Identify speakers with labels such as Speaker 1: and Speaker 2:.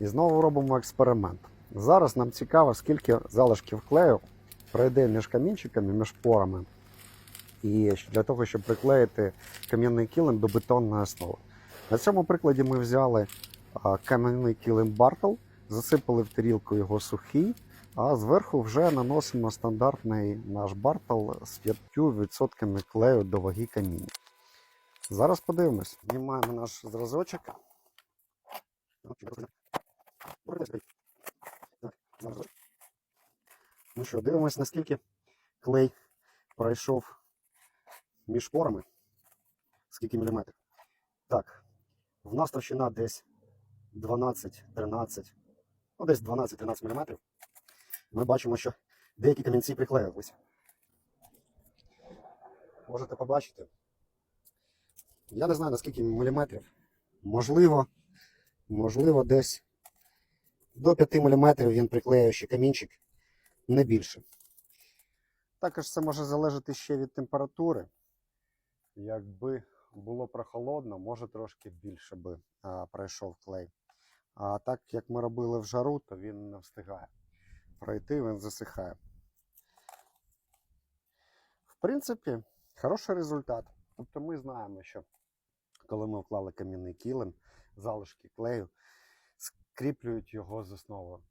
Speaker 1: І знову робимо експеримент. Зараз нам цікаво, скільки залишків клею пройде між камінчиками, між порами. І для того, щоб приклеїти кам'яний килим до бетонної основи. На цьому прикладі ми взяли кам'яний килим Бартл, засипали в тарілку його сухий, а зверху вже наносимо стандартний наш Бартл з 5% клею до ваги каміння. Зараз подивимось. Знімаємо наш зразочок. Ну що, дивимось, наскільки клей пройшов між порами. Скільки міліметрів. Так, в нас товщина десь 12-13, ну десь 12-13 міліметрів. Ми бачимо, що деякі камінці приклеїлися. Можете побачити. Я не знаю наскільки міліметрів. Можливо, можливо, десь до 5 мм він приклеює ще камінчик, не більше. Також це може залежати ще від температури. Якби було прохолодно, може трошки більше би а, пройшов клей. А так як ми робили в жару, то він не встигає пройти, він засихає. В принципі, хороший результат. Тобто ми знаємо, що коли ми вклали кам'яний килим, залишки клею скріплюють його з основою.